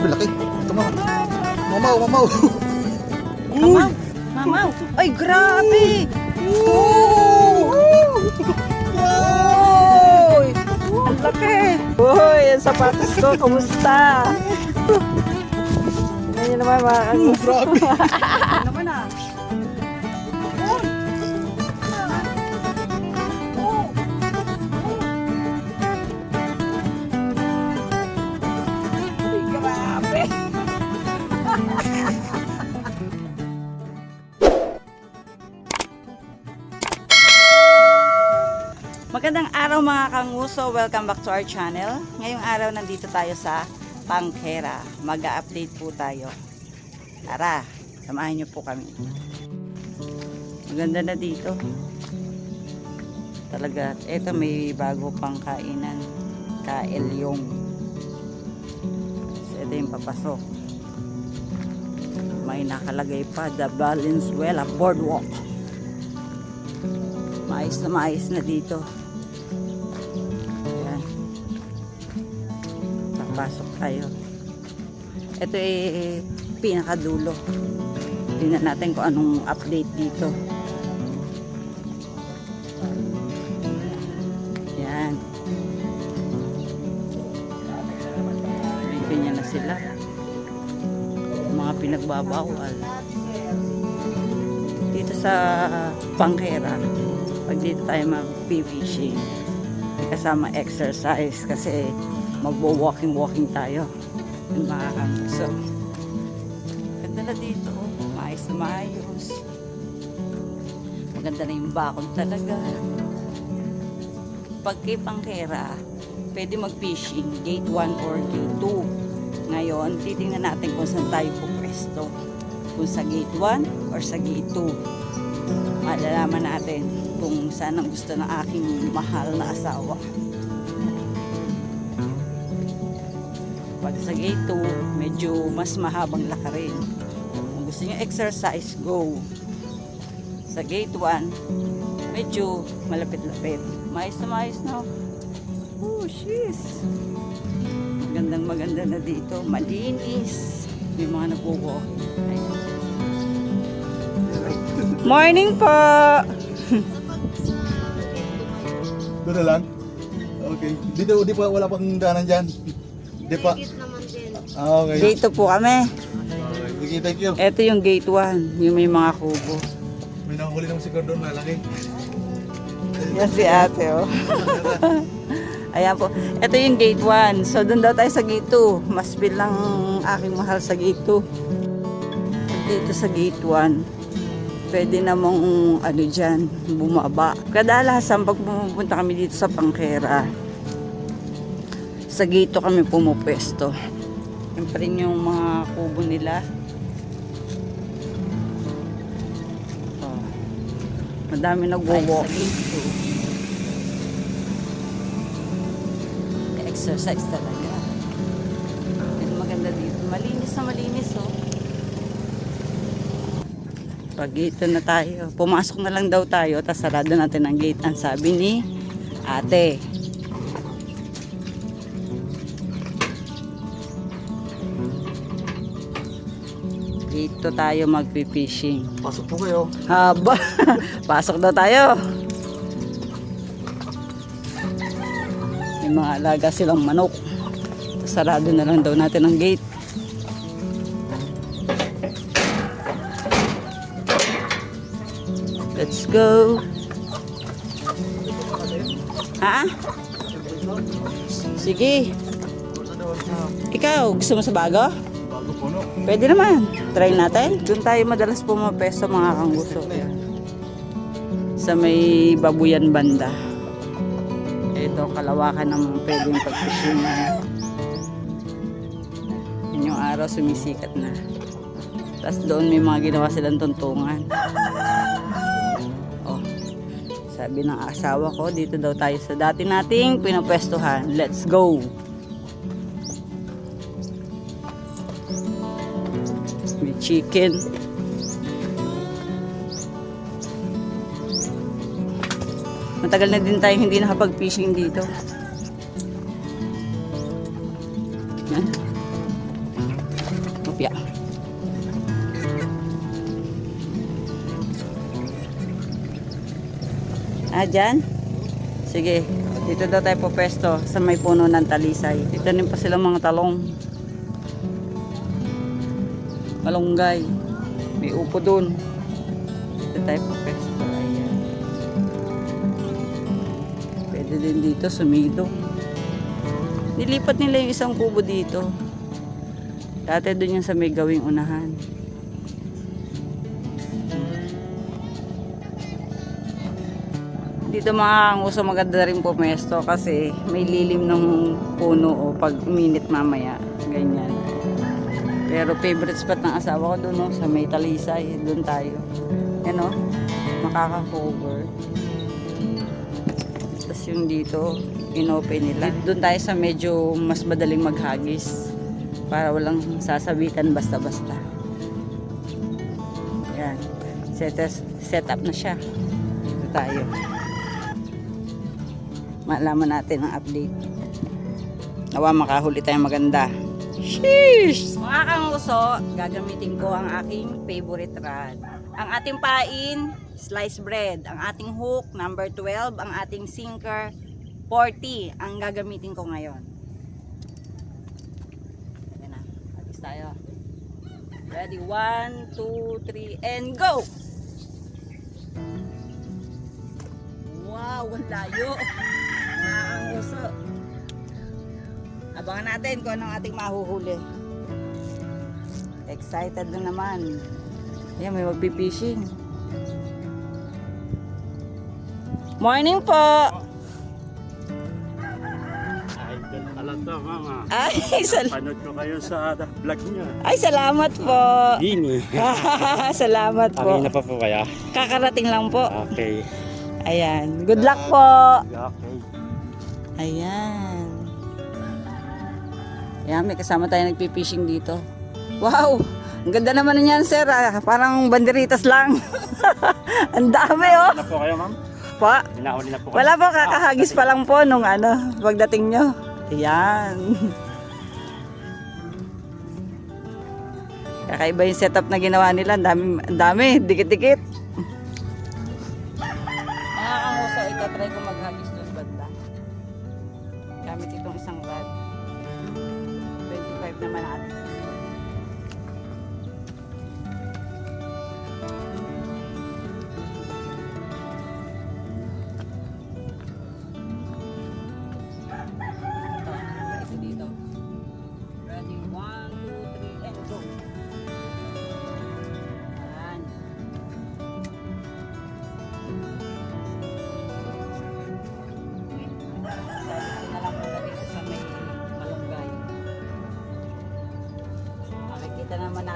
Grabe, laki. Ito mama. Mamaw, mamaw. Mamaw! Mamaw! Ay, grabe! Oh! Uy! Ang laki! Uy, ang sapatos ko, kumusta? Ngayon naman mga Oh, grabe. Magandang araw mga kanguso, welcome back to our channel. Ngayong araw nandito tayo sa Pangkera. Mag-update po tayo. Tara, samahan niyo po kami. Maganda na dito. Talaga, eto may bago pang kainan. Kaelyong. So, ito yung papasok. May nakalagay pa, The Valenzuela Boardwalk. Maayos na maayos na dito. Tayo. Ito eh, pinakadulo. Tingnan natin kung anong update dito. Yan. Ganyan na sila. Mga pinagbabawal. Dito sa Pangkera, pag dito tayo mag-fishing, kasama exercise kasi magbo-walking-walking tayo. Yung mga So, ganda na dito. oh. Maayos na maayos. Maganda na yung bakod talaga. Pag kay Pangkera, pwede mag-fishing, gate 1 or gate 2. Ngayon, titingnan natin kung saan tayo pupwesto. Kung sa gate 1 or sa gate 2. Malalaman natin kung saan ang gusto ng aking mahal na asawa. Sa gate 2, medyo mas mahabang lakarin. Kung gusto niyo exercise, go. Sa gate 1, medyo malapit-lapit. Mais na mais na. Oh, sheesh. Magandang maganda na dito. Malinis. May mga. Ayan. Morning po! Doon na lang. Okay. Dito, di pa, wala pang daanan dyan. Di pa. Ah, okay. Dito po kami. Okay. Sige, thank you. Ito yung gate 1. Yung may mga kubo. May nakahuli naman si Gordon, malaki. Yan si ate, oh. Ayan po. Ito yung gate 1. So, doon daw tayo sa gate 2. Mas bilang aking mahal sa gate 2. Dito sa gate 1, pwede namang, ano dyan, bumaba. Kadalasan, pag pumupunta kami dito sa Pangkera, sa gate 2 kami pumupwesto. Yan pa rin yung mga kubo nila. Oh. Madami nagwo-walk. Exercise talaga. Yan maganda dito. Malinis na malinis oh. Pag dito na tayo. Pumasok na lang daw tayo. Tapos sarado natin ang gate. Ang sabi ni ate. Dito tayo magpi-fishing. Pasok po kayo. Haba. Pasok daw tayo. May mga alaga silang manok. Sarado na lang daw natin ang gate. Let's go. Ha? Sige. Ikaw, gusto mo sa bago? Pwede naman. Try natin. Doon tayo madalas pumapeso mga kanguso. Sa may babuyan banda. Ito, kalawakan ng pwedeng pagfishing. Yun yung araw sumisikat na. Tapos doon may mga ginawa silang tuntungan. Oh, sabi ng asawa ko, dito daw tayo sa dati nating pinapwestuhan. Let's go! chicken. Matagal na din tayo hindi nakapag-fishing dito. Yan. Kopya. Ah, dyan? Sige. Dito daw tayo po pwesto sa may puno ng talisay. Ito din pa silang mga talong. Malunggay. May upo dun. Dito tayo po pwesto. Ayan. Pwede din dito sumilong. Nilipat nila yung isang kubo dito. Dati dun yung sa may gawing unahan. Dito mga uso maganda rin pumesto kasi may lilim ng puno o pag uminit mamaya. Ganyan. Pero favorite spot ng asawa ko doon no, sa may talisay. Doon tayo. Yan o. Makaka-cover. Tapos yung dito, inopen nila. Doon tayo sa medyo mas madaling maghagis. Para walang sasabitan basta-basta. Yan. Set, set up na siya. Dito tayo malaman natin ang update. Nawa makahuli tayong maganda. Sheesh! Mga kanguso, gagamitin ko ang aking favorite rod. Ang ating pain, sliced bread. Ang ating hook, number 12. Ang ating sinker, 40. Ang gagamitin ko ngayon. Ayan na. Atis tayo. Ready? 1, 2, 3, and go! Wow, ang layo! Mga kanguso. Abangan natin kung anong ating mahuhuli. Excited na naman. Ayan, may magpipishing. Morning po! Idol talaga, mama. Ay, sal- Panood ko kayo sa vlog niya. Ay salamat po! Dini. salamat po. Kanina pa po kaya? Kakarating lang po. Okay. Ayan. Good luck po! Okay. Ayan. Ayan, may kasama tayo nagpipishing dito. Wow! Ang ganda naman niyan, sir. Ah, parang banderitas lang. Ang dami, oh. Na po kayo, ma'am? Pa, Hinahuli na po kayo? wala po, kakahagis pa lang po nung ano, pagdating nyo. Ayan. Kakaiba yung setup na ginawa nila. Ang dami, ang dami dikit-dikit. Mga kanguso, itatry ko maghagis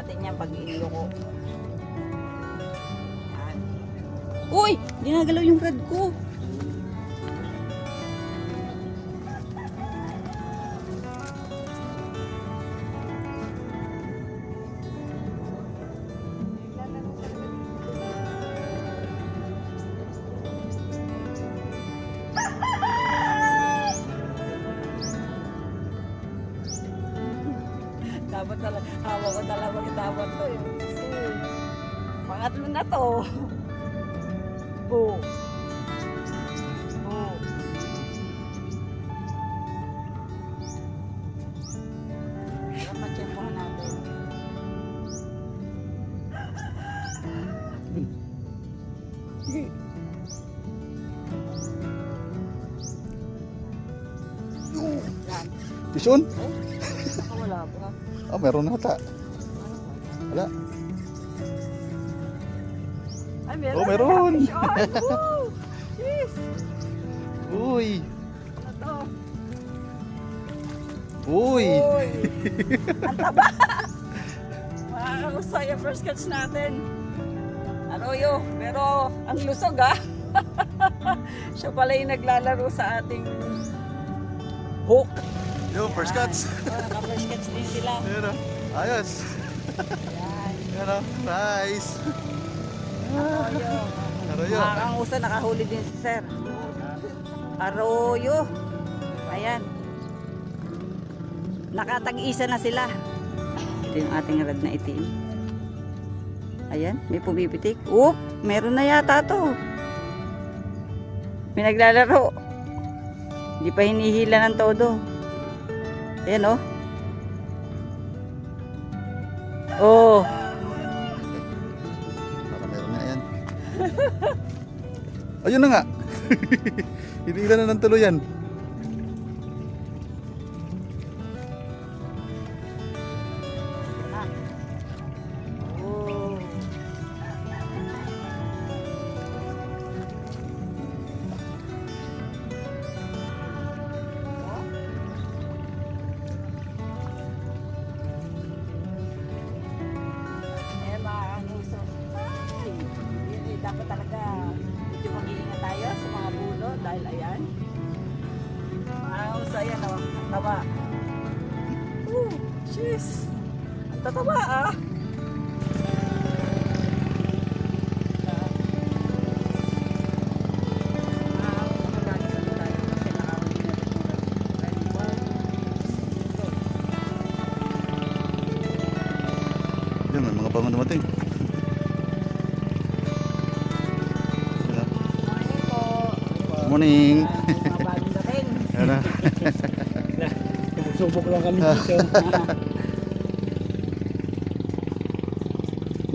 natin yan pag iniloko. Uy! Ginagalaw yung rad ko. Tison? Oh, baka wala pa. Ah, meron nata. Wala. Ay, meron. Oh, meron. Jeez! Uy! Uy! Uy! Ang taba! Makakagusto yung first catch natin. Aroyo, pero ang lusog ah. Siya pala yung naglalaro sa ating hook. Yo, first cuts. Ah, first catch din sila. Ayan o. Ayos. Yan. Ayan o. Nice. Aroyo. Aroyo. Makakanguso, nakahuli din si sir. Aroyo. Ayan. Nakatag-isa na sila. Ito yung ating rad na itim. Ayan, may pumipitik. Oop, meron na yata to. May naglalaro. Hindi pa hinihila ng todo. Ayan oh. Oh, Baka meron na yan. Ayun na nga. Hinihilan na ng tuluyan. Dapat talaga medyo mag-iingat tayo sa mga bulo dahil ayan. Mga kamuso, ayan o. Ang taba. Oh, jeez. Ang tataba ah. Kami dito.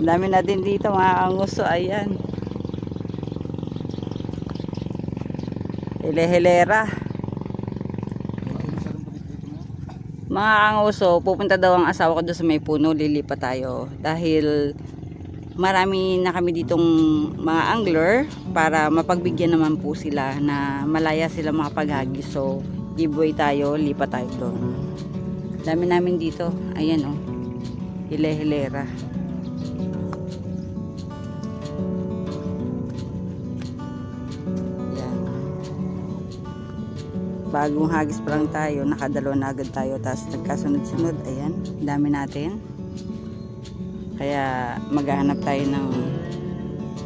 Ang dami na din dito mga kanguso. Ayan. Hele-helera. Mga kanguso, pupunta daw ang asawa ko doon sa may puno. Lilipat tayo. Dahil marami na kami ditong mga angler para mapagbigyan naman po sila na malaya sila makapaghagis. So, giveaway tayo, lipat tayo doon. Dami namin dito. Ayan oh. Hile-hilera. Yan. Bagong hagis pa lang tayo, nakadalawa na agad tayo, tapos nagkasunod-sunod, ayan, dami natin. Kaya maghahanap tayo ng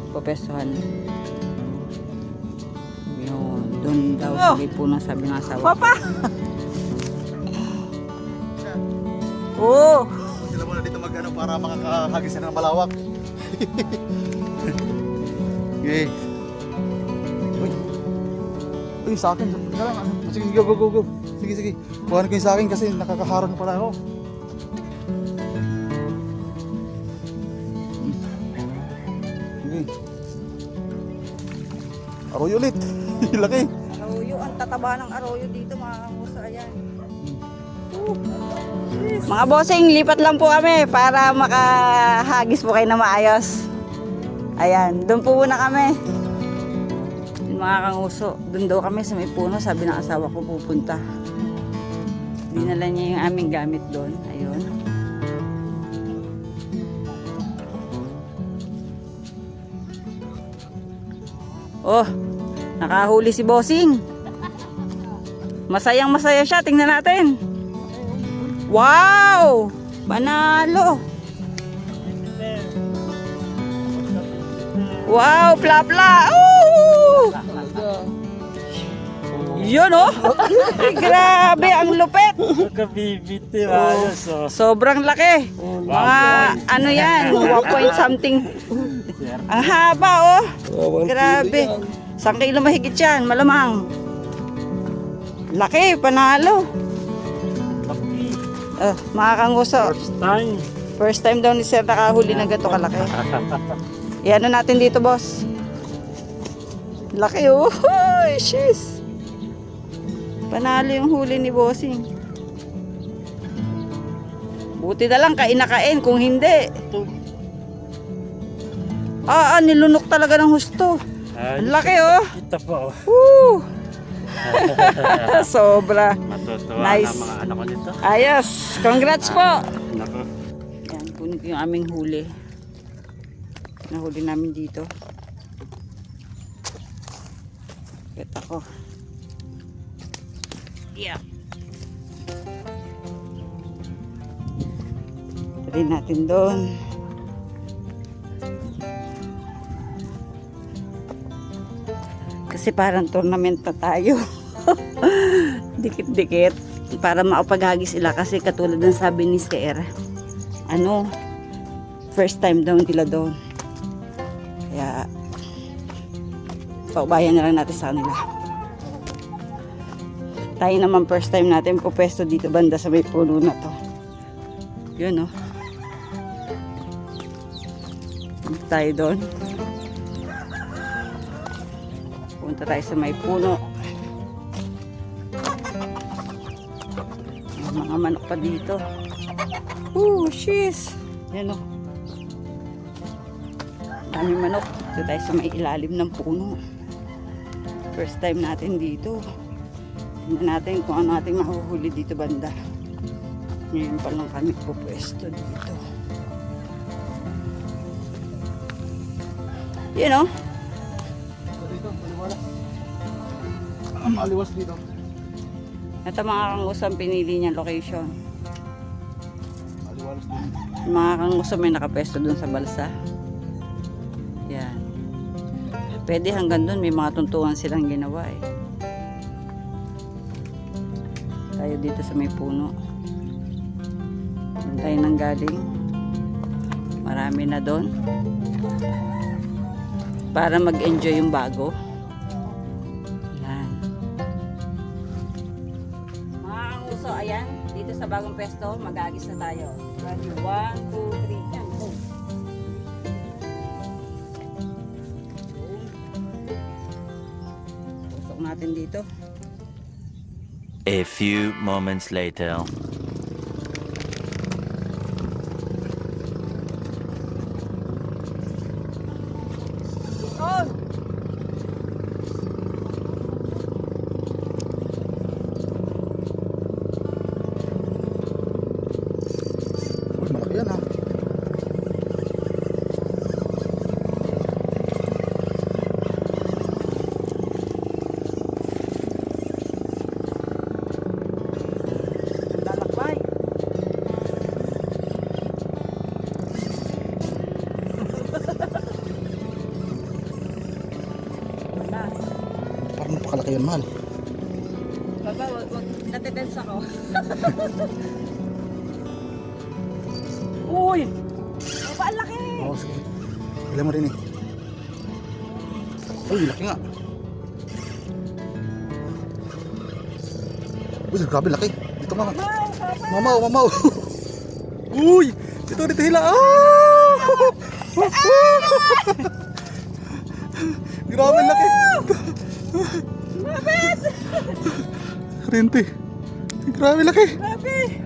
popestuhan. Yun, doon daw sa may puno sabi ng asawa. Papa! Oo! Sila muna dito mag-ano para makakahagis ng malawak. okay. Uy. Uy, sa akin. Teka lang. Sige, go, go, go, go. Sige, sige. Kuhanin ko yung sa akin kasi nakakaharang pala ako. Sige. Aroy ulit. Laki. Arroyo, ang tataba ng arroyo dito mga kanguso, ayan. Mga bossing, lipat lang po kami para makahagis po kayo na maayos. Ayan, doon po muna kami. Mga kanguso, doon daw kami sa may puno, sabi ng asawa ko pupunta. Dinala niya yung aming gamit doon. Ayun. Oh, nakahuli si Bossing. Masayang masaya siya. Tingnan natin. Wow! Panalo! Wow, pla-pla! Ooh! Yun oh! Grabe, ang lupit! Nakabibiti ayos oh. Sobrang laki. Mga ano yan, 1 point something. Ang haba oh. Grabe. Isang kilo mahigit yan, malamang. Laki, panalo. Uh, mga kanguso, First time. first time daw ni Sir nakahuli ng gato kalaki. Iyan na natin dito, boss. Laki oh. Shiz. Panalo yung huli ni Bossing. Buti na lang kain na kain kung hindi. Ah, ah, nilunok talaga ng husto. Ang laki oh. Kita pa oh. Woo! Sobra. Matutuwa Nice. na mga anak ko nito. Ayos. Congrats po. Naku. Yan, kunin ko yung aming huli. Nahuli namin dito. Get ako. Yeah. Try natin doon. Kasi parang tournament na tayo. Dikit-dikit. Para makapaghagis sila kasi katulad ng sabi ni Sir. Ano, first time daw nila doon. Kaya Paubayan na lang natin sa kanila. Tayo naman first time natin pupwesto dito banda sa may puno na to. Yun oh. Punta tayo doon. Punta tayo sa may puno. Manok pa dito. Ooh, shiz. Yan o. Dami manok. Dito tayo sa may ilalim ng puno. First time natin dito. Tingnan natin kung ano ating mahuhuli dito banda. Ngayon pa lang kami pupwesto dito. You know, Dito, maliwalas. Ah, maliwas dito. Ito mga kangusang pinili niyang location. Mga kangusang may nakapesto dun sa balsa. Yan. Pwede hanggang dun, may mga tuntuan silang ginawa eh. Tayo dito sa may puno. Doon tayo nang galing. Marami na doon. Para mag-enjoy yung bago. Pwesto, mag-agis na tayo. Ready? One, two, three. Yan. Go. Pusok natin dito. A few moments later. Uy, laki nga. Uy, grabe laki. Dito nga. Mamaw, mamaw. Uy! Dito, dito hila. Ah! grabe laki. Rente. Grabe laki. Grabe!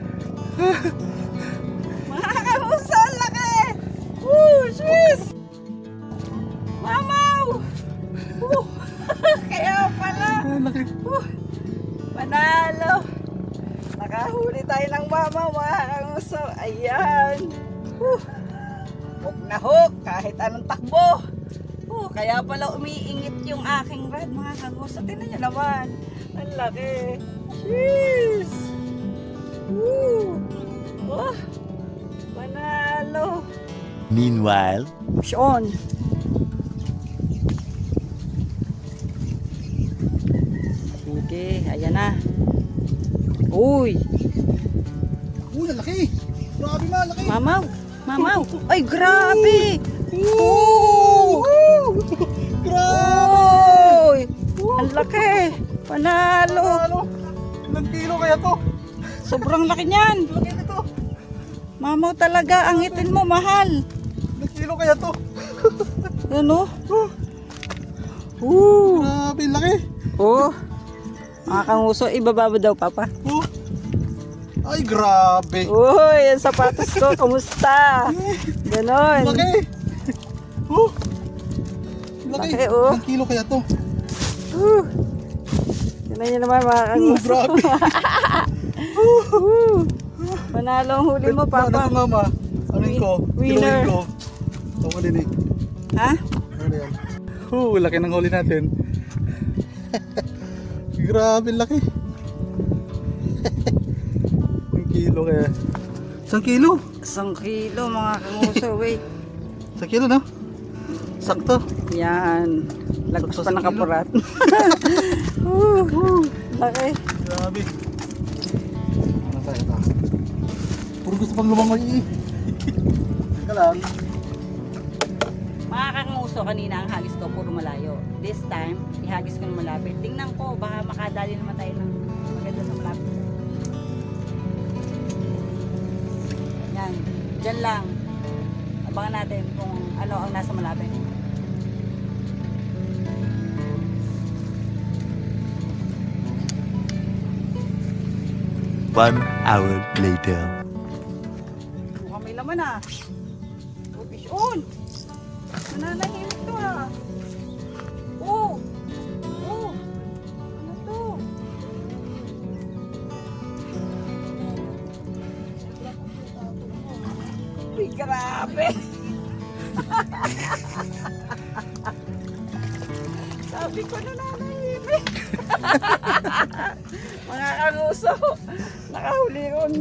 Laki. Jeez! Woo! Oh! Panalo! Meanwhile, Sean! Sige, ayan na. Uy! Uy, ang laki. Grabe ma, laki. Mamaw! Mamaw! Ay, grabe! Woo! Grabe. Uy! Ang laki! Panalo! Ano? Ilang kilo kaya to? Sobrang laki niyan! Laki nito. Mamaw talaga, angitin mo, mahal! Ilang kilo kaya to? Ano? Woo! Grabe, laki. Oh! Mga kanguso, ibaba mo daw, Papa. Oh. Ay, grabe. Uy, ang sapatos ko, kamusta? Ganon. Laki. Oh. Laki. Laki, oh. Ilang kilo kaya to? Uh. Tignan nyo naman mga kanguso. grabe. Panalo ang huli mo, Ano Papa. ko, mama? Ano ko? winner. Ko. Ako din eh. Ha? Ano yan? Oh, laki ng huli natin. Grabe laki. Ang kilo kaya. Isang kilo? Isang kilo mga kanguso, wait. Isang kilo no? Sakto. Yan. Lagpas Sakto pa ng kapurat. Uh, uh, laki. Grabe. Ano tayo ta? Puro gusto pang lumangoy eh. Teka lang. Mga kanguso, uso kanina ang hagis ko puro malayo. This time, ihagis ko ng malapit. Tingnan ko, baka makadali naman tayo ng maganda sa malapit. Yan, dyan lang. Abangan natin kung ano ang nasa malapit. One hour later. Mukhang may laman ah. Oh, fish on! Nananahimik to ah. Oh! Oh! Ano to? Grabe!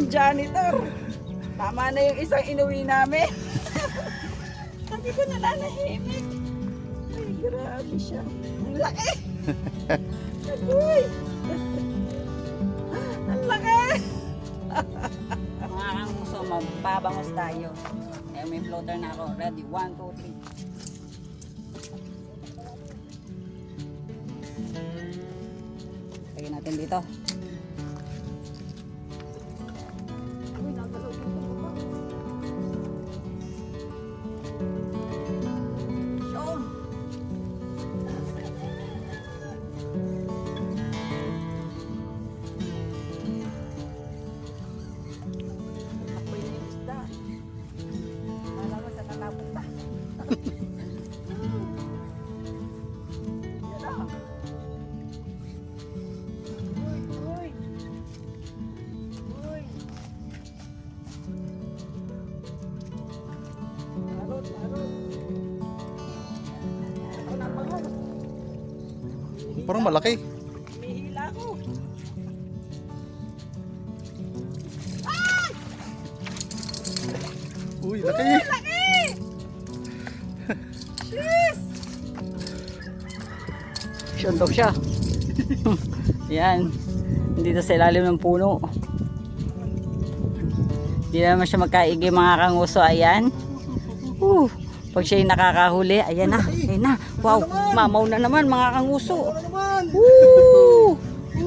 Janitor. Tama na yung isang inuwi namin. Sabi ko nananahimik. Ay, grabe siya. Ang laki. Agoy. Ang laki. Mga kanguso, mababangos tayo. Eh, may floater na ako. Ready? One, two, three. Lagyan natin dito. Parang malaki. Mihila ko. Uy, laki. Laki! Jeez! Siya daw siya. Yan. Dito sa ilalim ng puno. Hindi naman siya magkaigi mga kanguso. Ayan. Uh, pag siya yung nakakahuli, ayan na. Ayan na. Wow, mamaw na naman mga kanguso.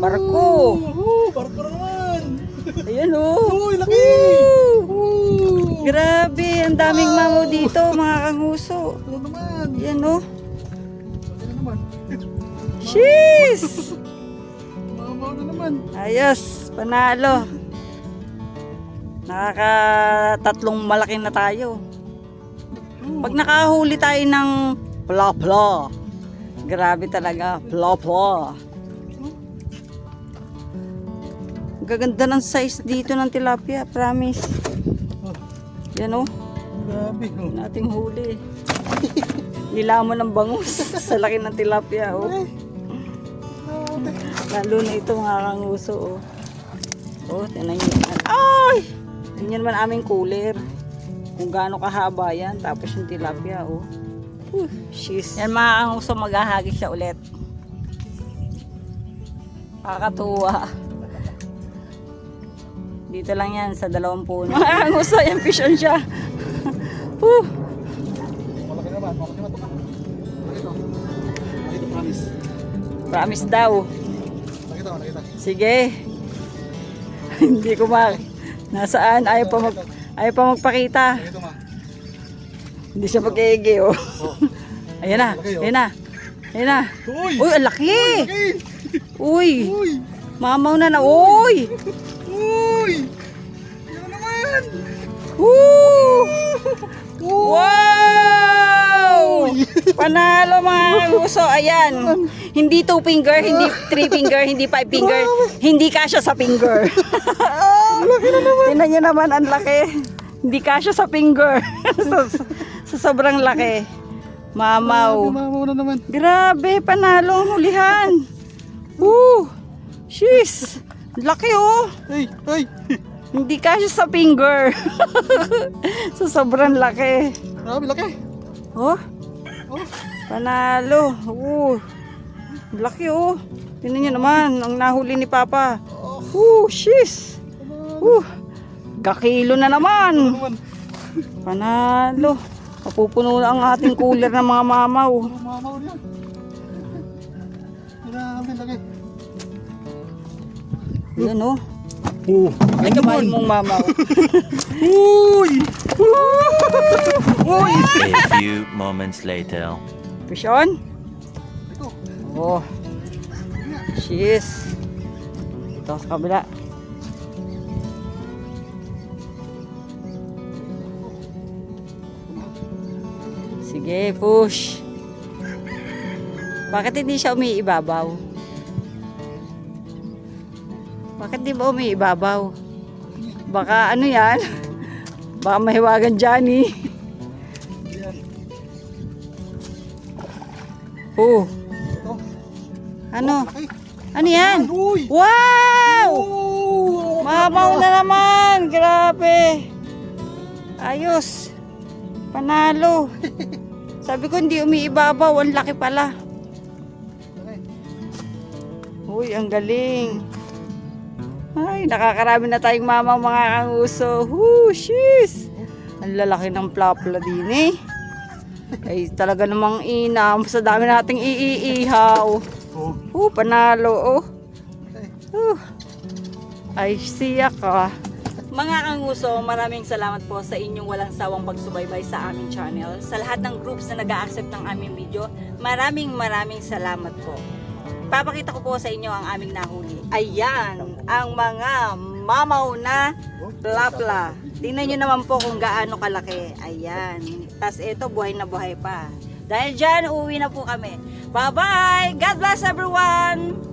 Barko. Barko na naman. Ayan oh. Uy, laki. Grabe, ang daming mamaw dito mga kanguso. Ano naman? Oh. Ano naman? Jeez! Mamaw na naman. Ayos, panalo. Nakakatatlong malaki na tayo. Pag nakahuli tayo ng pla-pla, grabe talaga, pla-pla. Gaganda ng size dito ng tilapia, promise. Yan oh, Grabe. oh. nating huli. Nilamon ng bangus sa laki ng tilapia oh. Lalo na ito mga kanguso oh. Oh, tinan nyo yan. Ay! Tingnan naman aming cooler. Kung gaano kahaba yan. Tapos yung tilapia oh. Uh, sheesh. Yan mga kanguso, maghahagis siya ulit. Kakatuwa. Dito lang yan sa dalawang puno. Mga kanguso, yan fish on siya. Nakita, promise. daw. Sige. Hindi ko ma... Nasaan? Ayaw pa, mag, ayaw pa magpakita. Hindi siya mag-iigi, oh. Ayan na, ayan na. Ayan na. Uy! Uy, ang laki! Uy! Mamaw na na, uy! Uy! Yan naman! Woo! Wow! Panalo mga uso. Ayan. Hindi two finger, hindi three finger, hindi five finger. Hindi kasya sa finger. laki na naman. Tingnan nyo naman, ang laki. Hindi kasya sa finger. sa, sa sobrang laki. Mamaw. Mamaw na naman. Grabe, panalo ang hulihan. Woo! Sheesh! Laki oh! Ay! Ay! Hindi kasya sa finger. sa sobrang laki. Grabe, laki! Oh, Oh! panalo. Oh, laki oh. Tingnan niyo naman, ang nahuli ni Papa. Oh, sheesh. Oh, kakilo na naman. Panalo. Mapupuno na ang ating cooler ng mga mamaw. Ano mamaw Yun oh. Oh. Ay, kamain mong mamaw. Uy! A few moments later. Fish on? Ito. Oh. Cheese. Ito sa kabila. Sige, push. Bakit hindi siya umiibabaw? Bakit di ba umiibabaw? Baka ano yan? Baka mahiwagan Johnny. Oh, ano? Ano yan? Wow! Mamaw na naman! Grabe! Ayos! Panalo! Sabi ko hindi umiibabaw, ang laki pala. Uy, ang galing! Ay, nakakarami na tayong mamaw mga kanguso. Woo, shiz! Ang lalaki ng plapla din eh. Ay, talaga namang inam. Sa dami nating iiihaw. Oh. Oh, panalo oh. Uh, ay siya ka. Mga kanguso, maraming salamat po sa inyong walang sawang pagsubaybay sa aming channel. Sa lahat ng groups na nag accept ng aming video, maraming maraming salamat po. Papakita ko po sa inyo ang aming nahuli. Ayan, ang mga mamaw na plapla. Tingnan nyo naman po kung gaano kalaki. Ayan. Tapos ito, buhay na buhay pa. Dahil dyan, uwi na po kami. Bye-bye! God bless everyone!